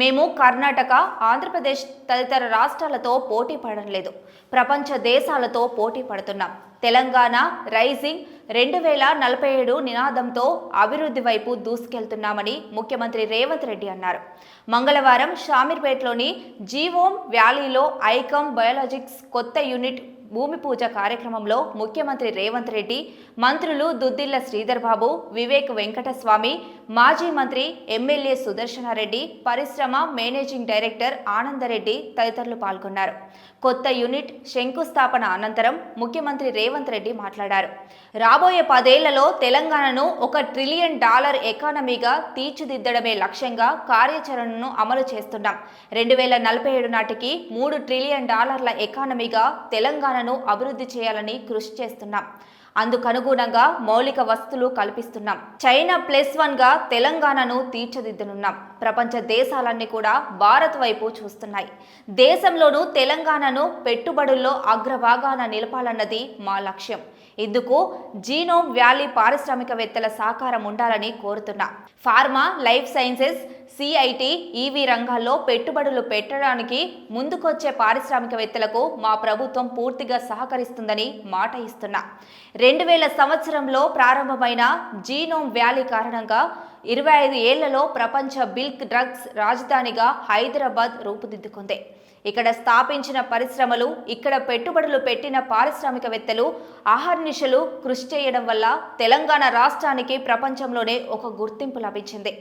మేము కర్ణాటక ఆంధ్రప్రదేశ్ తదితర రాష్ట్రాలతో పోటీ పడడం లేదు ప్రపంచ దేశాలతో పోటీ పడుతున్నాం. తెలంగాణ రైజింగ్ రెండు వేల నలభై ఏడు నినాదంతో అభివృద్ధి వైపు దూసుకెళ్తున్నామని ముఖ్యమంత్రి రేవంత్ రెడ్డి అన్నారు. మంగళవారం షామీర్పేటలోని జీవోమ్ వ్యాలీలో ఐకమ్ బయోలాజిక్స్ కొత్త యూనిట్ భూమి పూజ కార్యక్రమంలో ముఖ్యమంత్రి రేవంత్ రెడ్డి మంత్రులు దుద్దిల్ల శ్రీధర్ బాబు వివేక్ వెంకటస్వామి మాజీ మంత్రి ఎమ్మెల్యే సుదర్శనారెడ్డి పరిశ్రమ మేనేజింగ్ డైరెక్టర్ ఆనందరెడ్డి తదితరులు పాల్గొన్నారు. కొత్త యూనిట్ శంకుస్థాపన అనంతరం ముఖ్యమంత్రి రేవంత్ రెడ్డి మాట్లాడారు. రాబోయే పదేళ్ళలో తెలంగాణను ఒక ట్రిలియన్ డాలర్ ఎకానమీగా తీర్చిదిద్దడమే లక్ష్యంగా కార్యాచరణను అమలు చేస్తున్నాం. రెండు వేల నలభై ఏడు నాటికి మూడు ట్రిలియన్ డాలర్ల ఎకానమీగా తెలంగాణను అభివృద్ధి చేయాలని కృషి చేస్తున్నాం. అందుకనుగుణంగా మౌలిక వస్తువులు కల్పిస్తున్నాం. చైనా ప్లస్ వన్గా తెలంగాణను తీర్చిదిద్దనున్నాం. ప్రపంచ దేశాలన్నీ కూడా భారత్ వైపు చూస్తున్నాయి. దేశంలోనూ తెలంగాణను పెట్టుబడుల్లో అగ్రభాగాన నిలపాలన్నది మా లక్ష్యం. ఇందుకు జీనోమ్ వ్యాలీ పారిశ్రామికవేత్తల సహకారం ఉండాలని కోరుతున్నా. Pharma life sciences CIT EV రంగాల్లో పెట్టుబడులు పెట్టడానికి ముందుకొచ్చే పారిశ్రామికవేత్తలకు మా ప్రభుత్వం పూర్తిగా సహకరిస్తుందని మాట ఇస్తున్నా. రెండు వేల సంవత్సరంలో ప్రారంభమైన జీనోమ్ వ్యాలీ కారణంగా ఇరవై ఐదు ఏళ్ళలో ప్రపంచ బిల్క్ డ్రగ్స్ రాజధానిగా హైదరాబాద్ రూపుదిద్దుకుంది. ఇక్కడ స్థాపించిన పరిశ్రమలు ఇక్కడ పెట్టుబడులు పెట్టిన పారిశ్రామికవేత్తలు ఆహర్నిశలు కృషి చేయడం వల్ల తెలంగాణ రాష్ట్రానికి ప్రపంచంలోనే ఒక గుర్తింపు లభించింది.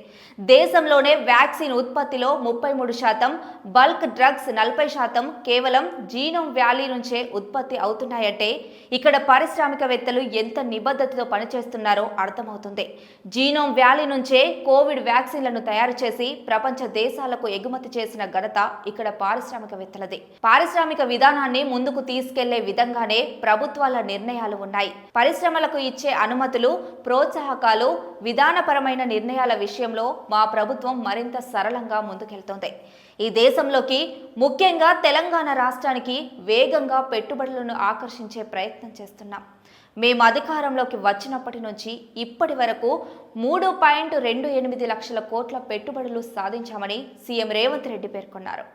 దేశంలోనే వ్యాక్సిన్ ఉత్పత్తిలో ముప్పై మూడు శాతం బల్క్ డ్రగ్స్ నలభై శాతం కేవలం జీనోమ్ వ్యాలీ నుంచే ఉత్పత్తి అవుతున్నాయంటే ఇక్కడ పారిశ్రామికవేత్తలు ఎంత నిబద్ధతతో పనిచేస్తున్నారో అర్థమవుతుంది. జీనోమ్ వ్యాలీ నుంచి నుంచే కోవిడ్ వ్యాక్సిన్లను తయారు చేసి ప్రపంచ దేశాలకు ఎగుమతి చేసిన ఘనత ఇక్కడ పారిశ్రామికవేత్తలది. పారిశ్రామిక విధానాన్ని ముందుకు తీసుకెళ్ళే విధంగానే ప్రభుత్వాల నిర్ణయాలు ఉన్నాయి. పరిశ్రమలకు ఇచ్చే అనుమతులు ప్రోత్సాహకాలు విధానపరమైన నిర్ణయాల విషయంలో మా ప్రభుత్వం మరింత సరళంగా ముందుకెళ్తోంది. ఈ దేశంలోకి ముఖ్యంగా తెలంగాణ రాష్ట్రానికి వేగంగా పెట్టుబడులను ఆకర్షించే ప్రయత్నం చేస్తున్నాం. మేము అధికారంలోకి వచ్చినప్పటి నుంచి ఇప్పటి వరకు మూడు పాయింట్ రెండు ఎనిమిది లక్షల కోట్ల పెట్టుబడులు సాధించామని సీఎం రేవంత్ రెడ్డి పేర్కొన్నారు.